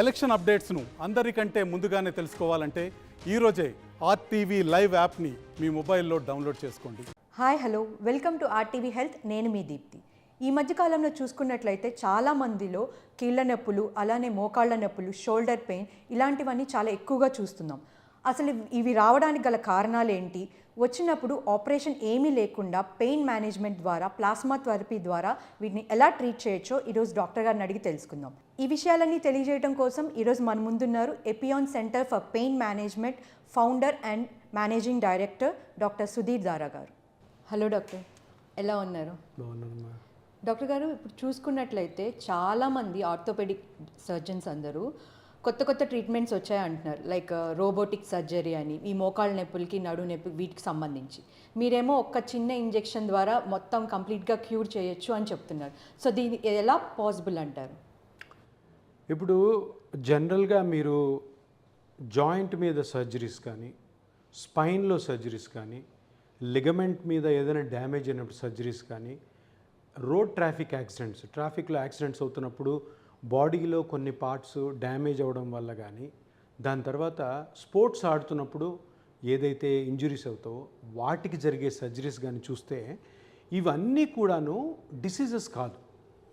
Election అప్డేట్స్ను అందరికంటే ముందుగానే తెలుసుకోవాలంటే ఈరోజే ఆర్టీవీ లైవ్ యాప్ని మీ మొబైల్లో డౌన్లోడ్ చేసుకోండి. Hi hello. Welcome to RTV health. నేను మీ దీప్తి. ఈ మధ్యకాలంలో చూసుకున్నట్లయితే చాలా మందిలో కీళ్ళ నొప్పులు అలానే మోకాళ్ళ నొప్పులు షోల్డర్ పెయిన్ ఇలాంటివన్నీ చాలా ఎక్కువగా చూస్తున్నాం. అసలు ఇవి రావడానికి గల కారణాలు ఏంటి? వచ్చినప్పుడు ఆపరేషన్ ఏమీ లేకుండా పెయిన్ మేనేజ్మెంట్ ద్వారా ప్లాస్మా థెరపీ ద్వారా వీటిని ఎలా ట్రీట్ చేయొచ్చో ఈరోజు డాక్టర్ గారిని అడిగి తెలుసుకుందాం. ఈ విషయాలన్నీ తెలియజేయడం కోసం ఈరోజు మన ముందున్నారు Epione centre for pain management founder and managing director doctor Sudheer Dhara గారు. హలో డాక్టర్ ఎలా ఉన్నారు? డాక్టర్ గారు ఇప్పుడు చూసుకున్నట్లయితే చాలామంది ఆర్థోపెడిక్ సర్జన్స్ అందరూ కొత్త కొత్త ట్రీట్మెంట్స్ వచ్చాయి అంటున్నారు లైక్ రోబోటిక్ సర్జరీ అని ఈ మోకాళ్ళ నొప్పులకి నడు నొప్పి వీటికి సంబంధించి. మీరేమో ఒక్క చిన్న ఇంజెక్షన్ ద్వారా మొత్తం కంప్లీట్గా క్యూర్ చేయొచ్చు అని చెప్తున్నారు. సో దీని ఎలా పాసిబుల్ అంటారు? ఇప్పుడు జనరల్గా మీరు జాయింట్ మీద సర్జరీస్ కానీ స్పైన్లో సర్జరీస్ కానీ లిగమెంట్ మీద ఏదైనా డ్యామేజ్ అయినప్పుడు సర్జరీస్ కానీ రోడ్ ట్రాఫిక్ యాక్సిడెంట్స్ ట్రాఫిక్లో యాక్సిడెంట్స్ అవుతున్నప్పుడు బాడీలో కొన్ని పార్ట్స్ డ్యామేజ్ అవ్వడం వల్ల కానీ దాని తర్వాత స్పోర్ట్స్ ఆడుతున్నప్పుడు ఏదైతే ఇంజురీస్ అవుతావో వాటికి జరిగే సర్జరీస్ కానీ చూస్తే ఇవన్నీ కూడాను డిసీజెస్ కాదు.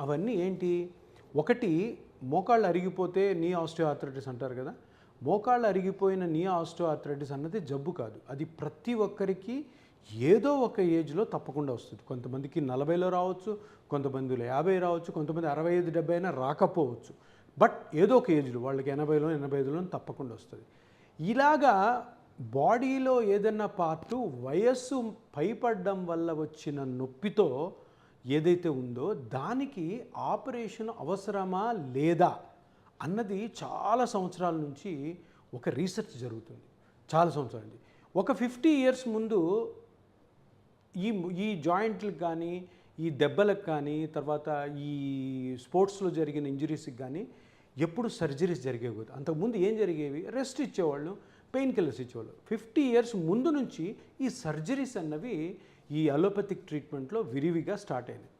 అవన్నీ ఏంటి? ఒకటి మోకాళ్ళు అరిగిపోతే నీ ఆస్టియోఆర్థరైటిస్ అంటారు కదా. మోకాళ్ళు అరిగిపోయిన నీ ఆస్టియోఆర్థరైటిస్ అన్నది జబ్బు కాదు. అది ప్రతి ఒక్కరికి ఏదో ఒక ఏజ్లో తప్పకుండా వస్తుంది. కొంతమందికి నలభైలో రావచ్చు కొంతమందిలో యాభై రావచ్చు కొంతమంది అరవై ఐదు డెబ్బై అయినా రాకపోవచ్చు. బట్ ఏదో ఒక ఏజ్లో వాళ్ళకి ఎనభైలో ఎనభై ఐదులో తప్పకుండా వస్తుంది. ఇలాగా బాడీలో ఏదన్నా పార్టు వయస్సు పైపడడం వల్ల వచ్చిన నొప్పితో ఏదైతే ఉందో దానికి ఆపరేషన్ అవసరమా లేదా అన్నది చాలా సంవత్సరాల నుంచి ఒక రీసెర్చ్ జరుగుతుంది. చాలా సంవత్సరాల నుంచి ఒక ఫిఫ్టీ ఇయర్స్ ముందు ఈ ఈ జాయింట్లకు కానీ ఈ దెబ్బలకు కానీ తర్వాత ఈ స్పోర్ట్స్లో జరిగిన ఇంజరీస్కి కానీ ఎప్పుడు సర్జరీస్ జరిగేవి. అంతకుముందు ఏం జరిగేవి? రెస్ట్ ఇచ్చేవాళ్ళు పెయిన్ కిల్లర్స్ ఇచ్చేవాళ్ళు. ఫిఫ్టీ ఇయర్స్ ముందు నుంచి ఈ సర్జరీస్ అన్నవి ఈ అలోపతిక్ ట్రీట్మెంట్లో విరివిగా స్టార్ట్ అయినాయి.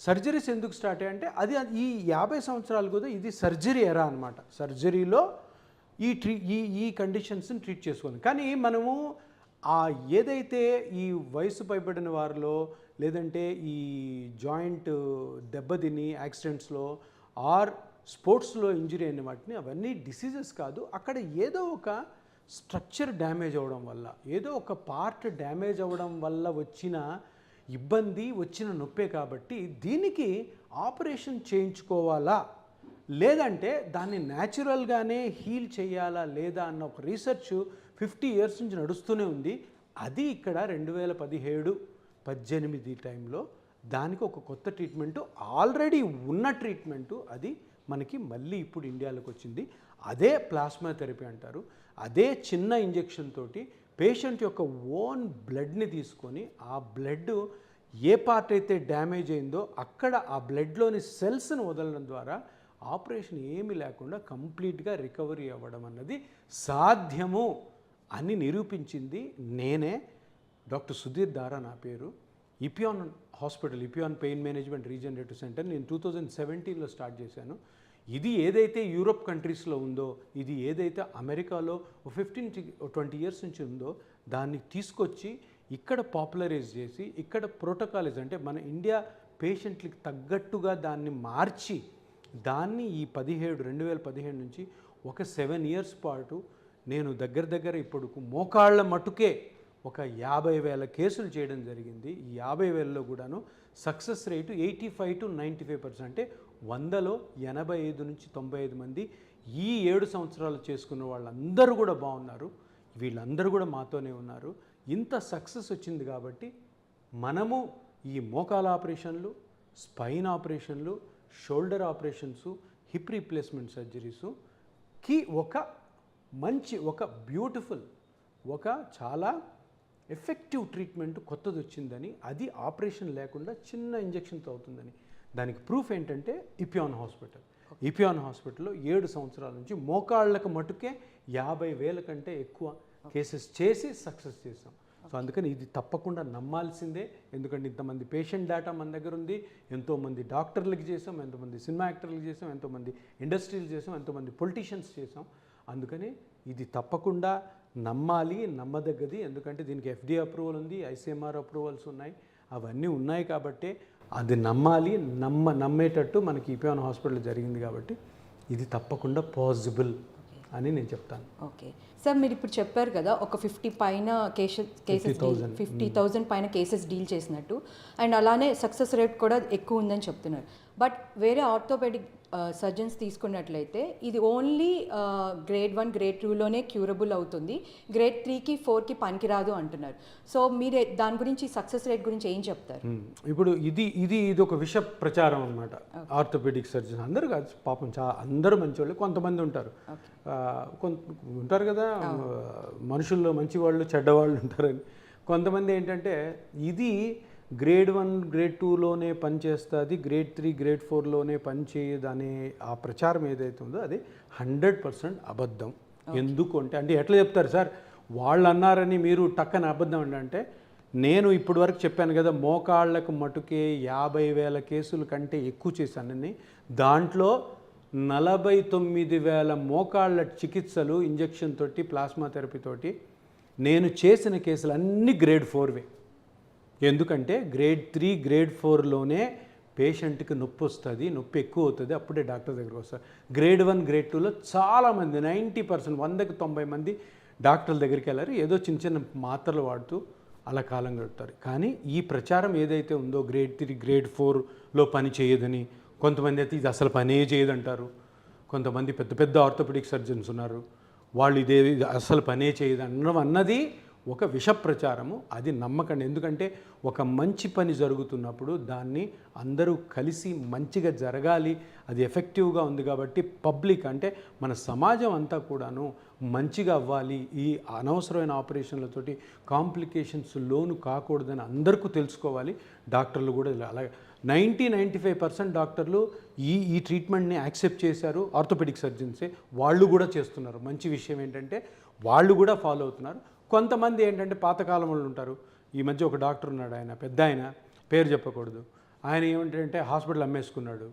సర్జరీస్ ఎందుకు స్టార్ట్ అయ్యాయంటే అది ఈ యాభై సంవత్సరాలు కూడా ఇది సర్జరీ ఎరా అనమాట సర్జరీలో ఈ ట్రీ ఈ ఈ కండిషన్స్ని ట్రీట్ చేసుకోవాలి. కానీ మనము ఆ ఏదైతే ఈ వయసు పైబడిన వారిలో లేదంటే ఈ జాయింట్ దెబ్బతిని యాక్సిడెంట్స్లో ఆర్ స్పోర్ట్స్లో ఇంజరీ అయిన వాటిని అవన్నీ డిసీజెస్ కాదు. అక్కడ ఏదో ఒక స్ట్రక్చర్ డ్యామేజ్ అవ్వడం వల్ల ఏదో ఒక పార్ట్ డ్యామేజ్ అవ్వడం వల్ల వచ్చిన ఇబ్బంది వచ్చిన నొప్పే కాబట్టి దీనికి ఆపరేషన్ చేయించుకోవాలా? లేదంటే దాన్ని న్యాచురల్గానే హీల్ చేయాలా లేదా అన్న ఒక రీసెర్చ్ ఫిఫ్టీ ఇయర్స్ నుంచి నడుస్తూనే ఉంది. అది ఇక్కడ రెండు వేల పదిహేడు పద్దెనిమిది టైంలో దానికి ఒక కొత్త ట్రీట్మెంటు ఆల్రెడీ ఉన్న ట్రీట్మెంటు అది మనకి మళ్ళీ ఇప్పుడు ఇండియాలోకి వచ్చింది. అదే ప్లాస్మా థెరపీ అంటారు. అదే చిన్న ఇంజెక్షన్ తోటి పేషెంట్ యొక్క ఓన్ బ్లడ్ని తీసుకొని ఆ బ్లడ్ ఏ పార్ట్ అయితే డ్యామేజ్ అయిందో అక్కడ ఆ బ్లడ్లోని సెల్స్ను వదలడం ద్వారా ఆపరేషన్ ఏమీ లేకుండా కంప్లీట్గా రికవరీ అవ్వడం అన్నది సాధ్యము. అని నిరూపించింది నేనే. డాక్టర్ సుధీర్ దారా నా పేరు. Epione hospital Epione pain management regenerative centre నేను టూ థౌజండ్ సెవెంటీన్లో స్టార్ట్ చేశాను. ఇది ఏదైతే యూరోప్ కంట్రీస్లో ఉందో ఇది ఏదైతే అమెరికాలో ఫిఫ్టీన్ ట్వంటీ ఇయర్స్ నుంచి ఉందో దాన్ని తీసుకొచ్చి ఇక్కడ పాపులరైజ్ చేసి ఇక్కడ ప్రోటోకాలైజ్ అంటే మన ఇండియా పేషెంట్లకి తగ్గట్టుగా దాన్ని మార్చి దాన్ని ఈ పదిహేడు రెండు వేల పదిహేడు నుంచి ఒక సెవెన్ ఇయర్స్ పాటు నేను దగ్గర దగ్గర ఇప్పుడు మోకాళ్ళ మటుకే ఒక యాభై వేల కేసులు చేయడం జరిగింది. ఈ యాభై వేలలో కూడాను success rate eighty five to ninety five percent అంటే వందలో ఎనభై ఐదు నుంచి తొంభై ఐదు మంది ఈ ఏడు సంవత్సరాలు చేసుకున్న వాళ్ళందరూ కూడా బాగున్నారు. వీళ్ళందరూ కూడా మాతోనే ఉన్నారు. ఇంత సక్సెస్ వచ్చింది కాబట్టి మనము ఈ మోకాల ఆపరేషన్లు స్పైన్ ఆపరేషన్లు shoulder operations hip replacement surgeries కి ఒక మంచి ఒక బ్యూటిఫుల్ ఒక చాలా ఎఫెక్టివ్ ట్రీట్మెంట్ కొత్తది వచ్చిందని అది ఆపరేషన్ లేకుండా చిన్న ఇంజెక్షన్తో అవుతుందని దానికి ప్రూఫ్ ఏంటంటే ఇపియాన్ హాస్పిటల్. ఇపియాన్ హాస్పిటల్లో ఏడు సంవత్సరాల నుంచి మోకాళ్ళకు మటుకే యాభై వేల కంటే ఎక్కువ కేసెస్ చేసి సక్సెస్ చేసాం సో అందుకని ఇది తప్పకుండా నమ్మాల్సిందే. ఎందుకంటే ఇంతమంది పేషెంట్ డేటా మన దగ్గర ఉంది ఎంతోమంది డాక్టర్లకి చేసాం ఎంతోమంది సినిమా యాక్టర్లకు చేసాం ఎంతోమంది ఇండస్ట్రీలు చేసాం ఎంతోమంది పొలిటీషియన్స్ చేసాం అందుకని ఇది తప్పకుండా నమ్మాలి నమ్మదగ్గది. ఎందుకంటే దీనికి ఎఫ్డీ అప్రూవల్ ఉంది ఐసీఎంఆర్ అప్రూవల్స్ ఉన్నాయి. అవన్నీ ఉన్నాయి కాబట్టి అది నమ్మాలి నమ్మ నమ్మేటట్టు మనకి ఈపీఎన్ హాస్పిటల్ జరిగింది కాబట్టి ఇది తప్పకుండా పాసిబుల్ అని నేను చెప్తాను. ఓకే. సార్ మీరు ఇప్పుడు చెప్పారు కదా ఒక ఫిఫ్టీ పైన కేసెస్ కేసెస్ ఫిఫ్టీ థౌజండ్ పైన కేసెస్ డీల్ చేసినట్టు. అండ్ అలానే సక్సెస్ రేట్ కూడా ఎక్కువ ఉందని చెప్తున్నారు. బట్ వేరే ఆర్థోపెడిక్ సర్జన్స్ తీసుకున్నట్లయితే ఇది ఓన్లీ గ్రేడ్ వన్ గ్రేడ్ టూలోనే క్యూరబుల్ అవుతుంది. గ్రేడ్ త్రీకి ఫోర్కి పనికిరాదు అంటున్నారు. సో మీరు దాని గురించి సక్సెస్ రేట్ గురించి ఏం చెప్తారు. ఇప్పుడు ఇది ఇది ఇది ఒక విష ప్రచారం అనమాట ఆర్థోపెడిక్ సర్జన్ అందరూ కాదు పాపం చా అందరూ మంచివాళ్ళు కొంతమంది ఉంటారు. కొంత ఉంటారు కదా మనుషుల్లో మంచి వాళ్ళు చెడ్డవాళ్ళు ఉంటారని. కొంతమంది ఏంటంటే ఇది గ్రేడ్ వన్ గ్రేడ్ టూలోనే పనిచేస్తుంది గ్రేడ్ త్రీ గ్రేడ్ ఫోర్లోనే పనిచేయదు అనే ఆ ప్రచారం ఏదైతే ఉందో అది హండ్రెడ్ పర్సెంట్ అబద్ధం. ఎందుకు అంటే అంటే ఎట్లా చెప్తారు సార్? వాళ్ళు అన్నారని మీరు టక్కన అబద్ధం అంటే నేను ఇప్పటి వరకు చెప్పాను కదా మోకాళ్ళకు మటుకే యాభై వేల కేసుల కంటే ఎక్కువ చేశానని దాంట్లో నలభై తొమ్మిది వేల మోకాళ్ళ చికిత్సలు ఇంజెక్షన్ తోటి ప్లాస్మా థెరపీ తోటి నేను చేసిన కేసులు అన్ని గ్రేడ్ ఫోర్వే. ఎందుకంటే గ్రేడ్ త్రీ గ్రేడ్ ఫోర్లోనే పేషెంట్కి నొప్పి వస్తుంది నొప్పి ఎక్కువ అవుతుంది అప్పుడే డాక్టర్ దగ్గరకు వస్తారు. గ్రేడ్ వన్ గ్రేడ్ టూలో చాలామంది నైంటీ పర్సెంట్ వందకి తొంభై మంది డాక్టర్ల దగ్గరికి వెళ్ళారు. ఏదో చిన్న చిన్న మాత్రలు వాడుతూ అలా కాలం గడుపుతారు. కానీ ఈ ప్రచారం ఏదైతే ఉందో గ్రేడ్ త్రీ గ్రేడ్ ఫోర్లో పని చేయదని కొంతమంది అయితే ఇది అసలు పనే చేయదంటారు. కొంతమంది పెద్ద పెద్ద ఆర్థోపెడిక్ సర్జన్స్ ఉన్నారు. వాళ్ళు ఇదే అసలు పనే చేయదు అన్నది ఒక విష ప్రచారము అది నమ్మకండి. ఎందుకంటే ఒక మంచి పని జరుగుతున్నప్పుడు దాన్ని అందరూ కలిసి మంచిగా జరగాలి. అది ఎఫెక్టివ్గా ఉంది కాబట్టి పబ్లిక్ అంటే మన సమాజం అంతా కూడాను మంచిగా అవ్వాలి. ఈ అనవసరమైన ఆపరేషన్లతోటి కాంప్లికేషన్స్ లోను కాకూడదని అందరికీ తెలుసుకోవాలి. డాక్టర్లు కూడా అలాగే నైంటీ నైంటీ ఫైవ్ పర్సెంట్ డాక్టర్లు ఈ ఈ ట్రీట్మెంట్ని యాక్సెప్ట్ చేశారు. ఆర్థోపెడిక్ సర్జన్సే. వాళ్ళు కూడా చేస్తున్నారు. మంచి విషయం ఏంటంటే వాళ్ళు కూడా ఫాలో అవుతున్నారు. కొంతమంది ఏంటంటే పాతకాలం వాళ్ళు ఉంటారు. ఈ మధ్య ఒక డాక్టర్ ఉన్నాడు ఆయన పెద్ద ఆయన పేరు చెప్పకూడదు. ఆయన ఏమిటంటే హాస్పిటల్ అమ్మేసుకున్నాడు.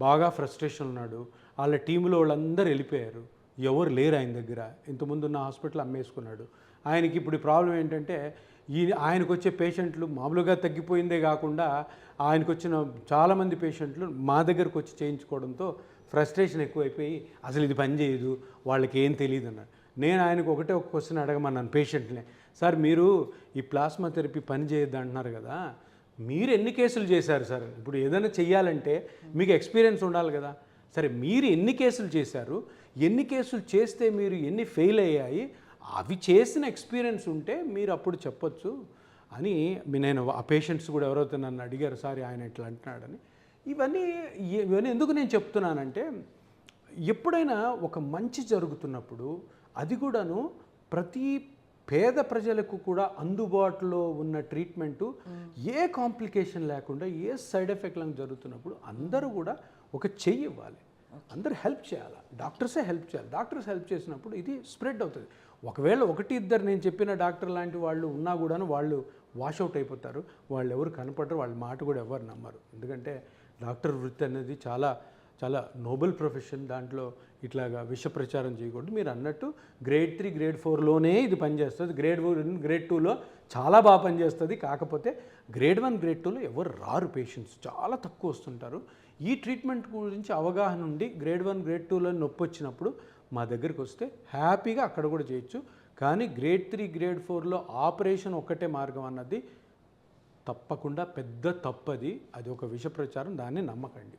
బాగా ఫ్రస్ట్రేషన్ ఉన్నాడు. వాళ్ళ టీంలో వాళ్ళందరూ వెళ్ళిపోయారు. ఎవరు లేరు ఆయన దగ్గర. ఇంతకుముందు ఉన్న హాస్పిటల్ అమ్మేసుకున్నాడు. ఆయనకి ఇప్పుడు ప్రాబ్లం ఏంటంటే ఈ ఆయనకు వచ్చే పేషెంట్లు మామూలుగా తగ్గిపోయిందే కాకుండా ఆయనకు వచ్చిన చాలామంది పేషెంట్లు మా దగ్గరకు వచ్చి చేయించుకోవడంతో ఫ్రస్ట్రేషన్ ఎక్కువైపోయి అసలు ఇది పని చేయదు వాళ్ళకి ఏం తెలియదు అన్నాడు. నేను ఆయనకు ఒకటే ఒక క్వశ్చన్ అడగమన్నాను పేషెంట్ని సార్ మీరు ఈ ప్లాస్మా థెరపీ పని చేయొద్దు అంటున్నారు కదా మీరు ఎన్ని కేసులు చేశారు సార్? ఇప్పుడు ఏదైనా చెయ్యాలంటే మీకు ఎక్స్పీరియన్స్ ఉండాలి కదా. సరే మీరు ఎన్ని కేసులు చేశారు? ఎన్ని కేసులు చేస్తే మీరు ఎన్ని ఫెయిల్ అయ్యాయి? అవి చేసిన ఎక్స్పీరియన్స్ ఉంటే మీరు అప్పుడు చెప్పొచ్చు అని నేను ఆ పేషెంట్స్ కూడా ఎవరైతే నన్ను అడిగారు సార్ ఆయన ఇట్లా అంటున్నాడని. ఇవన్నీ ఇవన్నీ ఎందుకు నేను చెప్తున్నానంటే ఎప్పుడైనా ఒక మంచి జరుగుతున్నప్పుడు అది కూడాను ప్రతి పేద ప్రజలకు కూడా అందుబాటులో ఉన్న ట్రీట్మెంటు ఏ కాంప్లికేషన్ లేకుండా ఏ సైడ్ ఎఫెక్ట్ లేకుండా జరుగుతున్నప్పుడు అందరూ కూడా ఒక చెయ్యి ఇవ్వాలి. అందరూ హెల్ప్ చేయాలి? డాక్టర్సే హెల్ప్ చేయాలి. డాక్టర్స్ హెల్ప్ చేసినప్పుడు ఇది స్ప్రెడ్ అవుతుంది. ఒకవేళ ఒకటి ఇద్దరు నేను చెప్పిన డాక్టర్ లాంటి వాళ్ళు ఉన్నా కూడాను వాళ్ళు వాషౌట్ అయిపోతారు. వాళ్ళు ఎవరు కనపడరు వాళ్ళ మాట కూడా ఎవరు నమ్మరు. ఎందుకంటే డాక్టర్ వృత్తి అనేది చాలా చాలా నోబెల్ ప్రొఫెషన్ దాంట్లో ఇట్లాగా విష ప్రచారం చేయకూడదు. మీరు అన్నట్టు గ్రేడ్ త్రీ గ్రేడ్ ఫోర్లోనే ఇది పనిచేస్తుంది. గ్రేడ్ వన్ గ్రేడ్ టూలో చాలా బాగా పనిచేస్తుంది. కాకపోతే గ్రేడ్ వన్ గ్రేడ్ టూలో ఎవరు రారు పేషెంట్స్. చాలా తక్కువ వస్తుంటారు. ఈ ట్రీట్మెంట్ గురించి అవగాహన ఉండి గ్రేడ్ వన్ గ్రేడ్ టూలో నొప్పి వచ్చినప్పుడు మా దగ్గరికి వస్తే హ్యాపీగా అక్కడ కూడా చేయొచ్చు. కానీ గ్రేడ్ త్రీ గ్రేడ్ ఫోర్లో ఆపరేషన్ ఒక్కటే మార్గం అన్నది తప్పకుండా పెద్ద తప్పది. అది ఒక విష ప్రచారం దాన్ని నమ్మకండి.